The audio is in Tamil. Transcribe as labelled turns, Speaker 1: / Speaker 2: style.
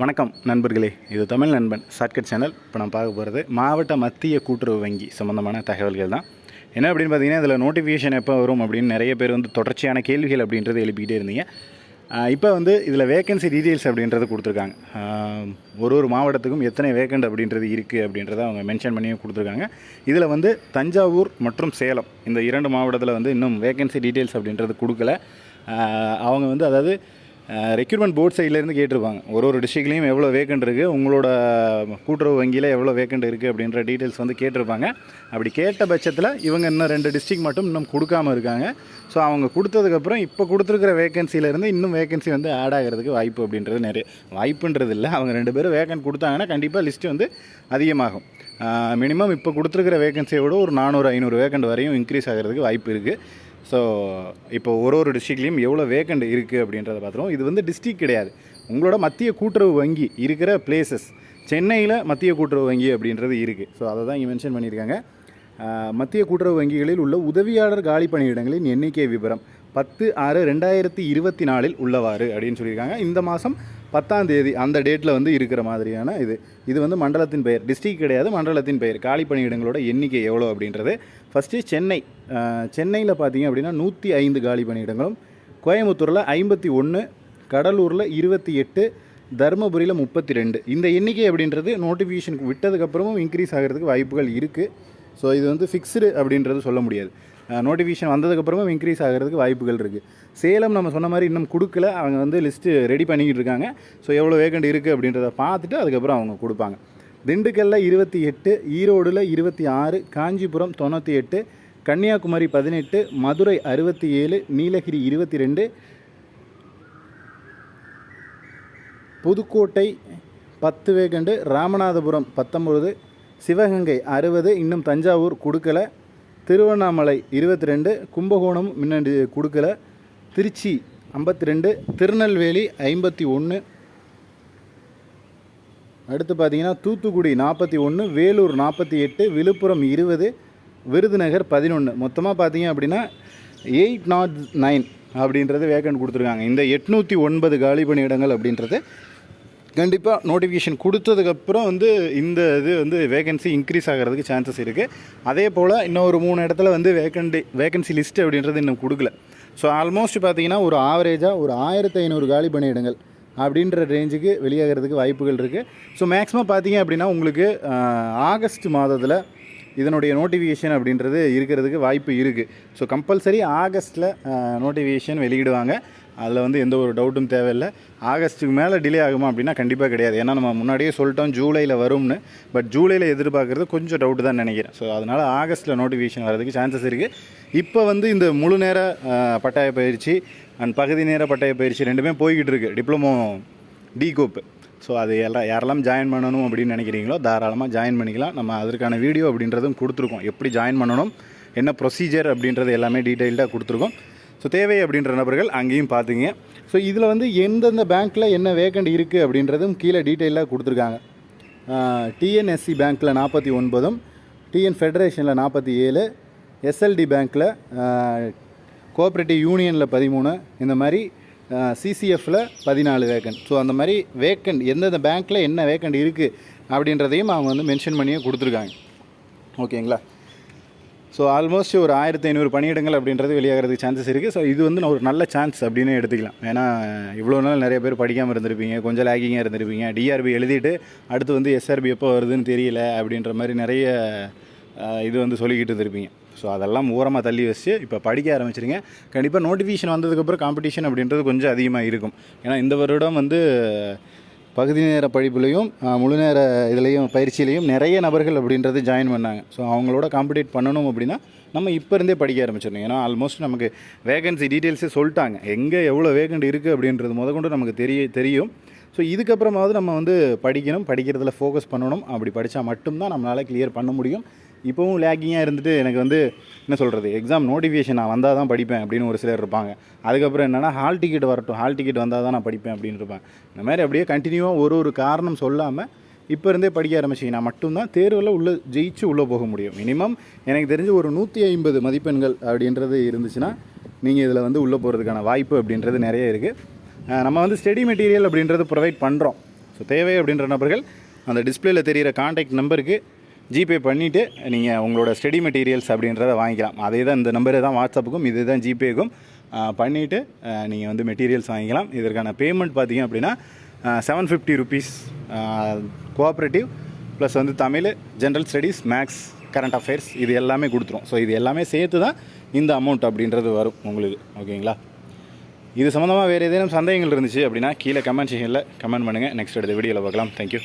Speaker 1: வணக்கம் நண்பர்களே. இது தமிழ் நண்பன் ஷார்ட்கட் சேனல் இப்போ நான் பார்க்க போகிறது மாவட்ட மத்திய கூட்டுறவு வங்கி சம்மந்தமான தகவல்கள் தான். என்ன அப்படின்னு பார்த்தீங்கன்னா இதில் நோட்டிஃபிகேஷன் எப்போ வரும் அப்படின்னு நிறைய பேர் வந்து தொடர்ச்சியான கேள்விகள் அப்படின்றது எழுப்பிக்கிட்டே இருந்தீங்க. இப்போ வந்து இதில் வேகன்சி டீட்டெயில்ஸ் அப்படின்றது கொடுத்துருக்காங்க. ஒரு ஒரு மாவட்டத்துக்கும் எத்தனை வேக்கண்ட் அப்படின்றது இருக்குது அப்படின்றத அவங்க மென்ஷன் பண்ணியும் கொடுத்துருக்காங்க. இதில் வந்து தஞ்சாவூர் மற்றும் சேலம் இந்த இரண்டு மாவட்டத்தில் வந்து இன்னும் வேகன்சி டீட்டெயில்ஸ் அப்படின்றது கொடுக்கல. அவங்க வந்து அதாவது ரெக்யூர்மெண்ட் போர்ட் சைட்லேருந்து கேட்டிருப்பாங்க. ஒரு ஒரு டிஸ்ட்ரிக்ட்லேயும் எவ்வளோ வேக்கண்ட் இருக்குது உங்களோட கூட்டுறவு வங்கியில் எவ்வளோ வேக்கண்ட் இருக்குது அப்படின்ற டீட்டெயில்ஸ் வந்து கேட்டிருப்பாங்க. அப்படி கேட்ட பட்சத்தில் இவங்க இன்னும் ரெண்டு டிஸ்ட்ரிக்ட் மட்டும் இன்னும் கொடுக்காம இருக்காங்க. ஸோ அவங்க கொடுத்ததுக்கப்புறம் இப்போ கொடுத்துருக்கிற வேகன்சியிலேருந்து இன்னும் வேகன்சி வந்து ஆட் ஆகிறதுக்கு வாய்ப்பு அப்படின்றது நிறைய வாய்ப்புன்றது இல்லை. அவங்க ரெண்டு பேரும் வேக்கன்ட் கொடுத்தாங்கன்னா கண்டிப்பாக லிஸ்ட்டு வந்து அதிகமாகும். மினிமம் இப்போ கொடுத்துருக்கிற வேகன்சியை விட ஒரு நானூறு ஐநூறு வேக்கண்ட் வரையும் இன்க்ரீஸ் ஆகிறதுக்கு வாய்ப்பு இருக்குது ஸோ இப்போ ஒரு ஒரு டிஸ்ட்ரிக்ட்லேயும் எவ்வளோ வேக்கண்ட் இருக்குது அப்படின்றத பார்த்துருவோம். இது வந்து டிஸ்ட்ரிக்ட் கிடையாது. உங்களோட மத்திய கூட்டுறவு வங்கி இருக்கிற பிளேசஸ் சென்னையில் மத்திய கூட்டுறவு வங்கி அப்படின்றது இருக்குது ஸோ அதை தான் இங்கே மென்ஷன் பண்ணியிருக்காங்க. மத்திய கூட்டுறவு வங்கிகளில் உள்ள உதவியாளர் காலி பணியிடங்களின் எண்ணிக்கை விவரம் பத்து ஆறு ரெண்டாயிரத்தி இருபத்தி நாலில் உள்ளவாறு அப்படின்னு சொல்லியிருக்காங்க. இந்த மாதம் பத்தாம் தேதி அந்த டேட்டில் வந்து இருக்கிற மாதிரியான இது. இது வந்து மண்டலத்தின் பெயர். டிஸ்ட்ரிக்ட் கிடையாது மண்டலத்தின் பெயர். காலி பணியிடங்களோட எண்ணிக்கை எவ்வளோ அப்படின்றது. ஃபஸ்ட்டு சென்னை. சென்னையில் பார்த்தீங்க அப்படின்னா நூற்றி ஐந்து காலி பணியிடங்களும் கோயம்புத்தூரில் ஐம்பத்தி ஒன்று கடலூரில் இருபத்தி எட்டு தருமபுரியில் முப்பத்தி ரெண்டு. இந்த எண்ணிக்கை அப்படின்றது நோட்டிஃபிகேஷனுக்கு விட்டதுக்கப்புறமும் இன்க்ரீஸ் ஆகிறதுக்கு வாய்ப்புகள் இருக்குது ஸோ இது வந்து ஃபிக்ஸ்டு அப்படின்றது சொல்ல முடியாது. நோட்டிஃபிகேஷன் வந்ததுக்கப்புறமும் இன்க்ரீஸ் ஆகிறதுக்கு வாய்ப்புகள் இருக்குது சேலம் நம்ம சொன்ன மாதிரி இன்னும் கொடுக்கல. அவங்க வந்து லிஸ்ட்டு ரெடி பண்ணிக்கிட்டு இருக்காங்க. ஸோ எவ்வளோ வேகண்ட் இருக்குது அப்படின்றத பார்த்துட்டு அதுக்கப்புறம் அவங்க கொடுப்பாங்க. திண்டுக்கல்லில் இருபத்தி எட்டு ஈரோடில் இருபத்தி ஆறு காஞ்சிபுரம் தொண்ணூற்றி எட்டு கன்னியாகுமரி பதினெட்டு மதுரை அறுபத்தி ஏழு நீலகிரி இருபத்தி ரெண்டு புதுக்கோட்டை பத்து வேகண்டு ராமநாதபுரம் பத்தொம்பது சிவகங்கை அறுபது இன்னும் தஞ்சாவூர் கொடுக்கல. திருவண்ணாமலை இருபத்தி ரெண்டு கும்பகோணம் முன்னாடி கொடுக்கல. திருச்சி ஐம்பத்தி ரெண்டு திருநெல்வேலி ஐம்பத்தி ஒன்று அடுத்து பார்த்தீங்கன்னா தூத்துக்குடி நாற்பத்தி ஒன்று வேலூர் நாற்பத்தி எட்டு விழுப்புரம் இருபது விருதுநகர் பதினொன்று மொத்தமாக பார்த்தீங்க அப்படின்னா எயிட் நாட் நைன் அப்படின்றது வேக்கண்ட் கொடுத்துருக்காங்க. இந்த எட்நூற்றி ஒன்பது காலி பணியிடங்கள் அப்படின்றது கண்டிப்பாக நோட்டிஃபிகேஷன் கொடுத்ததுக்கப்புறம் வந்து இந்த இது வந்து வேகன்சி இன்க்ரீஸ் ஆகிறதுக்கு சான்சஸ் இருக்குது அதே போல் இன்னும் ஒரு மூணு இடத்துல வந்து வேகண்டி வேகன்சி லிஸ்ட் அப்படின்றது இன்னும் கொடுக்கல. ஸோ ஆல்மோஸ்ட் பார்த்தீங்கன்னா ஒரு ஆவரேஜாக ஒரு ஆயிரத்தி ஐநூறு காலி பணியிடங்கள் அப்படின்ற ரேஞ்சுக்கு வெளியாகிறதுக்கு வாய்ப்புகள் இருக்குது ஸோ மேக்ஸிமம் பார்த்தீங்க அப்படின்னா உங்களுக்கு ஆகஸ்ட் மாதத்தில் இதனுடைய நோட்டிஃபிகேஷன் அப்படின்றது இருக்கிறதுக்கு வாய்ப்பு இருக்குது ஸோ கம்பல்சரி ஆகஸ்ட்டில் நோட்டிஃபிகேஷன் வெளியிடுவாங்க. அதில் வந்து எந்த ஒரு டவுட்டும் தேவையில்லை. ஆகஸ்ட்டுக்கு மேலே டிலே ஆகுமா அப்படின்னா கண்டிப்பாக கிடையாது. ஏன்னா நம்ம முன்னாடியே சொல்லிட்டோம் ஜூலையில் வரும்னு. பட் ஜூலையில் எதிர்பார்க்குறது கொஞ்சம் டவுட் தான் நினைக்கிறேன். ஸோ அதனால் ஆகஸ்ட்டில் நோட்டிஃபிகேஷன் வரதுக்கு சான்சஸ் இருக்குது இப்போ வந்து இந்த முழு நேர பட்டாய பயிற்சி அண்ட் பகுதி நேர பட்டாய பயிற்சி ரெண்டுமே போய்கிட்டு இருக்குது டிப்ளமோ டி கோப்பு ஸோ அது எல்லாம் யாரெல்லாம் ஜாயின் பண்ணணும் அப்படின்னு நினைக்கிறீங்களோ தாராளமாக ஜாயின் பண்ணிக்கலாம். நம்ம அதற்கான வீடியோ அப்படின்றதும் கொடுத்துருக்கோம். எப்படி ஜாயின் பண்ணணும் என்ன ப்ரொசீஜர் அப்படின்றது எல்லாமே டீட்டெயில்டாக கொடுத்துருக்கோம். ஸோ தேவை அப்படின்ற நபர்கள் அங்கேயும் பார்த்துங்க ஸோ இதில் வந்து எந்தெந்த பேங்க்கில் என்ன வேக்கண்ட் இருக்குது அப்படின்றதும் கீழே டீட்டெயிலாக கொடுத்துருக்காங்க. டிஎன்எஸ்சி பேங்க்கில் நாற்பத்தி ஒன்பதும் டிஎன் ஃபெடரேஷனில் நாற்பத்தி ஏழு எஸ்எல்டி பேங்க்கில் கோஆப்ரேட்டிவ் யூனியனில் பதிமூணு இந்த மாதிரி சிசிஎஃப்பில் பதினாலு வேக்கண்ட் ஸோ அந்த மாதிரி வேக்கண்ட் எந்தெந்த பேங்க்கில் என்ன வேக்கண்ட் இருக்குது அப்படின்றதையும் அவங்க வந்து மென்ஷன் பண்ணியே கொடுத்துருக்காங்க. ஓகேங்களா ஸோ ஆல்மோஸ்ட் ஒரு ஆயிரத்தி ஐநூறு பணியிடங்கள் அப்படின்றது வெளியாகிறதுக்கு சான்சஸ் இருக்குது ஸோ இது வந்து ஒரு நல்ல சான்ஸ் அப்படின்னு எடுத்துக்கலாம். ஏன்னா இவ்வளோ நாள் நிறைய பேர் படிக்காமல் இருந்திருப்பீங்க கொஞ்சம் லேக்கிங்காக இருந்திருப்பீங்க. டிஆர்பி எழுதிட்டு அடுத்து வந்து எஸ்ஆர்பி எப்போ வருதுன்னு தெரியல அப்படின்ற மாதிரி நிறைய இது வந்து சொல்லிக்கிட்டு இருந்திருப்பீங்க. ஸோ அதெல்லாம் ஓரமாக தள்ளி வச்சு இப்போ படிக்க ஆரம்பிச்சிருங்க. கண்டிப்பாக நோட்டிஃபிகேஷன் வந்ததுக்கப்புறம் காம்படிஷன் அப்படின்றது கொஞ்சம் அதிகமாக இருக்கும். ஏன்னா இந்த வருடம் வந்து பகுதி நேர படிப்புலையும் முழு நேர இதுலேயும் பயிற்சியிலையும் நிறைய நபர்கள் அப்படின்றது ஜாயின் பண்ணாங்க. ஸோ அவங்களோட காம்படிட் பண்ணணும் அப்படின்னா நம்ம இப்போ இருந்தே படிக்க ஆரம்பிச்சிடணும். ஏன்னா ஆல்மோஸ்ட் நமக்கு வேகன்சி டீட்டெயில்ஸே சொல்லிட்டாங்க. எங்கே எவ்வளோ வேகண்ட் இருக்குது அப்படின்றது முதற்கொண்டு நமக்கு தெரிய தெரியும். ஸோ இதுக்கப்புறமாவது நம்ம வந்து படிக்கணும் படிக்கிறதுல ஃபோக்கஸ் பண்ணணும். அப்படி படித்தா மட்டும்தான் நம்மளால் கிளியர் பண்ண முடியும். இப்போவும் லேக்கிங்காக இருந்துட்டு எனக்கு வந்து என்ன சொல்கிறது எக்ஸாம் நோட்டிஃபிகேஷன் நான் வந்தால் தான் படிப்பேன் அப்படின்னு ஒரு சிலர் இருப்பாங்க. அதுக்கப்புறம் என்னென்னா ஹால் டிக்கெட் வரட்டும் ஹால் டிக்கெட் வந்தால் தான் நான் படிப்பேன் அப்படின்னு இருப்பேன் இந்த மாதிரி அப்படியே கண்டினியூவாக ஒரு ஒரு காரணம் சொல்லாமல் இப்போ இருந்தே படிக்க ஆரம்பிச்சிங்கன்னா மட்டும்தான் தேர்வில் உள்ளே ஜெயிச்சு உள்ளே போக முடியும். மினிமம் எனக்கு தெரிஞ்சு ஒரு நூற்றி ஐம்பது மதிப்பெண்கள் அப்படின்றது இருந்துச்சுன்னா நீங்கள் இதில் வந்து உள்ளே போகிறதுக்கான வாய்ப்பு அப்படின்றது நிறைய இருக்குது நம்ம வந்து ஸ்டடி மெட்டீரியல் அப்படின்றது ப்ரொவைட் பண்ணுறோம் ஸோ தேவை அப்படின்ற நபர்கள் அந்த டிஸ்பிளேல தெரிகிற காண்டாக்ட் நம்பருக்கு ஜிபே பண்ணிவிட்டு நீங்கள் உங்களோட ஸ்டடி மெட்டீரியல்ஸ் அப்படின்றத வாங்கிக்கலாம். அதே தான் இந்த நம்பரே தான் வாட்ஸ்அப்புக்கும் இதே தான் ஜிபேக்கும் பண்ணிவிட்டு நீங்கள் வந்து மெட்டீரியல்ஸ் வாங்கிக்கலாம். இதற்கான பேமெண்ட் பார்த்தீங்க அப்படின்னா seven fifty rupees cooperative plus வந்து Tamil general studies maths current affairs இது எல்லாமே கொடுத்துரும். ஸோ இது எல்லாமே சேர்த்து தான் இந்த அமௌண்ட் அப்படின்றது வரும் உங்களுக்கு. ஓகேங்களா? இது சம்மந்தமாக வேறு ஏதேனும் சந்தேகங்கள் இருந்துச்சு அப்படின்னா கீழே கமெண்ட் செஷனில் கமெண்ட் பண்ணுங்கள் நெக்ஸ்ட் அடுத்த வீடியோவில் பார்க்கலாம். தேங்க்யூ